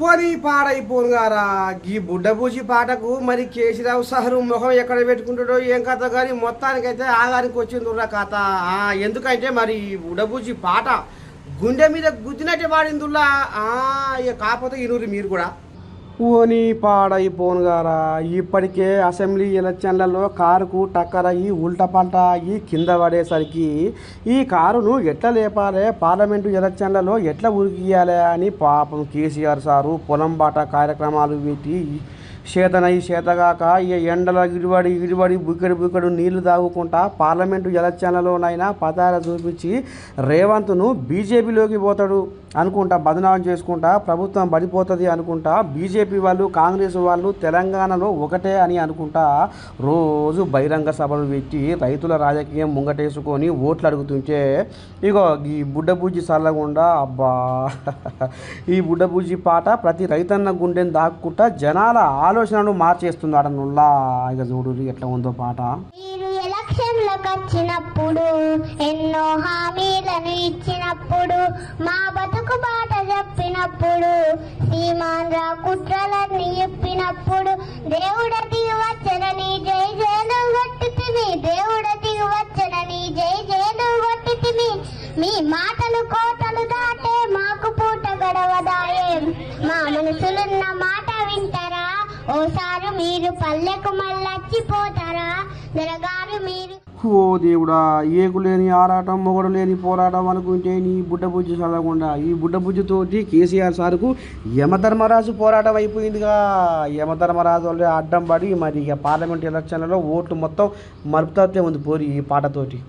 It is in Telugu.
పోనీ పాడైపోను గారా. ఈ బుడ్డబూజి పాటకు మరి కేసీరావు సారు ముఖం ఎక్కడ పెట్టుకుంటాడో ఏం కథ కానీ మొత్తానికైతే ఆగానికి వచ్చింది కథ. ఎందుకంటే మరి ఈ బుడ్డబూజి పాట గుండె మీద గుద్దినట్టే పాడిందిలా ఇక కాకపోతే ఇరువురు మీరు కూడా. ఓని పాడైపోను గారా. ఇప్పటికే అసెంబ్లీ ఎలక్షన్లలో కారుకు టక్కర అయ్యి ఉల్టా అయ్యి కింద పడేసరికి ఈ కారును ఎట్లా లేపాలి? పార్లమెంటు ఎలక్షన్లలో ఎట్లా ఉరికియాలి అని పాపం కేసీఆర్ సారు పొలం బాట కార్యక్రమాలు పెట్టి చేతనై చేతగాక ఈ ఎండల ఇడిబడి ఇడిబడి బుక్కడి బుక్కడు నీళ్ళు తాగుకుంటా పార్లమెంటు ఎలక్షన్లలోనైనా పతార చూపించి రేవంత్ను బీజేపీలోకి పోతాడు. అనుకుంటా బదనామం చేసుకుంటా ప్రభుత్వం పడిపోతుంది అనుకుంటా బీజేపీ వాళ్ళు కాంగ్రెస్ వాళ్ళు తెలంగాణలో ఒకటే అని అనుకుంటా రోజు బహిరంగ సభలు పెట్టి రైతుల రాజకీయం ముంగటేసుకొని ఓట్లు అడుగుతుంటే ఇగో ఈ బుడ్డబూజి చల్లకుండా అబ్బా. ఈ బుడ్డబూజి పాట ప్రతి రైతన్న గుండెని దాక్కుంటా జనాల ఆలోచనను మార్చేస్తుంది ఆడ నుల్లా. ఇక చూడు ఎట్లా ఉందో పాట. ఎలక్షన్లకు వచ్చినప్పుడు ఎన్నో హామీలను ఇచ్చినప్పుడు చెప్పినప్పుడు రా కుట్రలన్నీ చెప్పినప్పుడు దేవుడ దిగి వచ్చనని జై జయలు కొట్టితివి దేవుడ దిగి వచ్చనని జై జయలు కొట్టితివి మీ మాటలు కోటలు దాటే మాకు పూట గడవదాయే. మా మనసులున్న మాట వింటారా? ఓసారి మీరు పల్లెకు మళ్ళొచ్చిపోతారా? ఓ దేవుడా? ఏకు లేని ఆరాటం మొగడు లేని పోరాటం అనుకుంటే నీ బుడ్డ బుడ్డబుజ్జి చల్లకుండా ఈ బుడ్డబుజ్జితోటి కేసీఆర్ సార్కు యమధర్మరాజు పోరాటం అయిపోయిందిగా. యమధర్మరాజు వాళ్ళే అడ్డం పడి మరి ఇక పార్లమెంట్ ఎలక్షన్లలో ఓట్లు మొత్తం మరుపుతాతే ఉంది పోరి ఈ పాటతోటి.